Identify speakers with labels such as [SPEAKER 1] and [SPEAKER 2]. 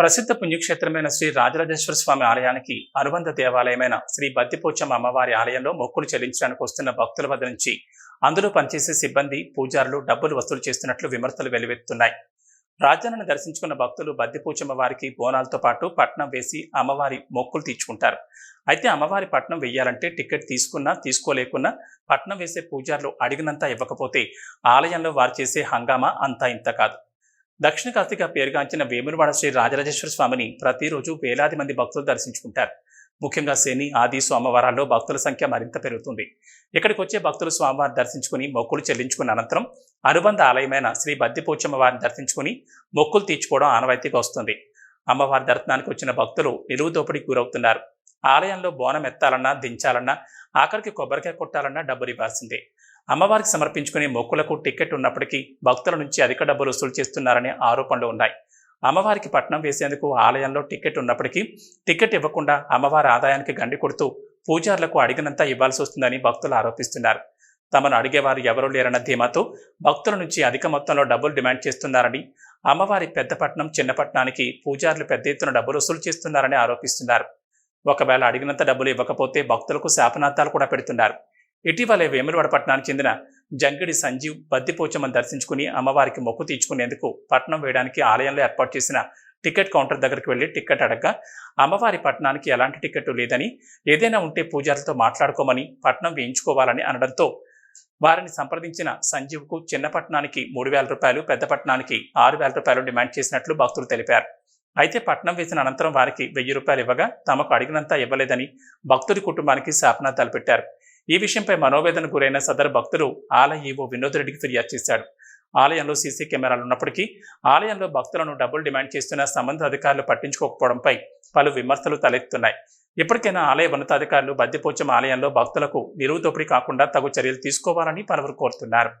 [SPEAKER 1] ప్రసిద్ధ పుణ్యక్షేత్రమైన శ్రీ రాజరాజేశ్వర స్వామి ఆలయానికి అనుబంధ దేవాలయమైన శ్రీ బద్దిపోచమ్మ అమ్మవారి ఆలయంలో మొక్కులు చెల్లించడానికి వస్తున్న భక్తుల వద్ద నుంచి అందులో పనిచేసే సిబ్బంది పూజారులు డబ్బులు వసూలు చేస్తున్నట్లు విమర్శలు వెలువెత్తున్నాయి. రాజాలను దర్శించుకున్న భక్తులు బద్దిపోచమ్మ వారికి బోనాలతో పాటు పట్నం వేసి అమ్మవారి మొక్కులు తీర్చుకుంటారు. అయితే అమ్మవారి పట్నం వేయాలంటే టికెట్ తీసుకున్నా తీసుకోలేకున్నా పట్నం వేసే పూజారులు అడిగినంత ఇవ్వకపోతే ఆలయంలో వారు చేసే హంగామా అంతా ఇంత కాదు. దక్షిణ కాశీగా పేరుగాంచిన వేములవాడ శ్రీ రాజరాజేశ్వర స్వామిని ప్రతిరోజు వేలాది మంది భక్తులు దర్శించుకుంటారు. ముఖ్యంగా శని ఆది సోమవారాల్లో భక్తుల సంఖ్య మరింత పెరుగుతుంది. ఇక్కడికి వచ్చే భక్తులు స్వామివారిని దర్శించుకుని మొక్కులు చెల్లించుకున్న అనంతరం అనుబంధ ఆలయమైన శ్రీ బద్దిపోచమ్మ వారిని దర్శించుకుని మొక్కులు తీర్చుకోవడం ఆనవాయితీగా వస్తుంది. అమ్మవారి దర్శనానికి వచ్చిన భక్తులు నిలువు దోపిడీకి గురవుతున్నారు. ఆలయంలో బోనం ఎత్తాలన్నా దించాలన్నా ఆఖరికి కొబ్బరికాయ కొట్టాలన్నా డబ్బులు ఇవ్వాల్సిందే. అమ్మవారికి సమర్పించుకునే మొక్కులకు టికెట్ ఉన్నప్పటికీ భక్తుల నుంచి అధిక డబ్బులు వసూలు చేస్తున్నారనే ఆరోపణలు ఉన్నాయి. అమ్మవారికి పట్నం వేసేందుకు ఆలయంలో టికెట్ ఉన్నప్పటికీ టికెట్ ఇవ్వకుండా అమ్మవారి ఆదాయానికి గండి కొడుతూ పూజారులకు అడిగినంత ఇవ్వాల్సి వస్తుందని భక్తులు ఆరోపిస్తున్నారు. తమను అడిగేవారు ఎవరూ లేరన్న ధీమాతో భక్తుల నుంచి అధిక మొత్తంలో డబ్బులు డిమాండ్ చేస్తున్నారని అమ్మవారి పెద్దపట్నం చిన్నపట్నానికి పూజారులు పెద్ద ఎత్తున డబ్బులు వసూలు చేస్తున్నారని ఆరోపిస్తున్నారు. ఒకవేళ అడిగినంత డబ్బులు ఇవ్వకపోతే భక్తులకు శాపనార్థాలు కూడా పెడుతున్నారు. ఇటీవలే వేములవాడ పట్టణానికి చెందిన జంగిడి సంజీవ్ బద్దిపోచమ్మను దర్శించుకుని అమ్మవారికి మొక్కు తీర్చుకునేందుకు పట్నం వేయడానికి ఆలయంలో ఏర్పాటు చేసిన టికెట్ కౌంటర్ దగ్గరికి వెళ్ళి టికెట్ అడగ్గా అమ్మవారి పట్టణానికి ఎలాంటి టికెట్ లేదని ఏదైనా ఉంటే పూజారులతో మాట్లాడుకోమని పట్నం వేయించుకోవాలని అనడంతో వారిని సంప్రదించిన సంజీవ్కు చిన్న పట్టణానికి మూడు వేల రూపాయలు పెద్ద పట్టణానికి ఆరు వేల రూపాయలు డిమాండ్ చేసినట్లు భక్తులు తెలిపారు. అయితే పట్నం వేసిన అనంతరం వారికి వెయ్యి రూపాయలు ఇవ్వగా తమకు అడిగినంత ఇవ్వలేదని భక్తుడి కుటుంబానికి శాపన తలపెట్టారు ఈ విషయంపై మనోవేదన గురైన సదరు భక్తులు ఆలయ ఈవో వినోద్ రెడ్డికి ఫిర్యాదు చేశాడు ఆలయంలో సీసీ కెమెరాలు ఉన్నప్పటికీ ఆలయంలో భక్తులను డబ్బులు డిమాండ్ చేస్తున్న సంబంధిత అధికారులు పట్టించుకోకపోవడంపై పలు విమర్శలు తలెత్తున్నాయి ఇప్పటికైనా ఆలయ ఉన్నతాధికారులు బద్దిపోచం ఆలయంలో భక్తులకు నిలువు దోపిడీ కాకుండా తగు చర్యలు తీసుకోవాలని పలువురు కోరుతున్నారు.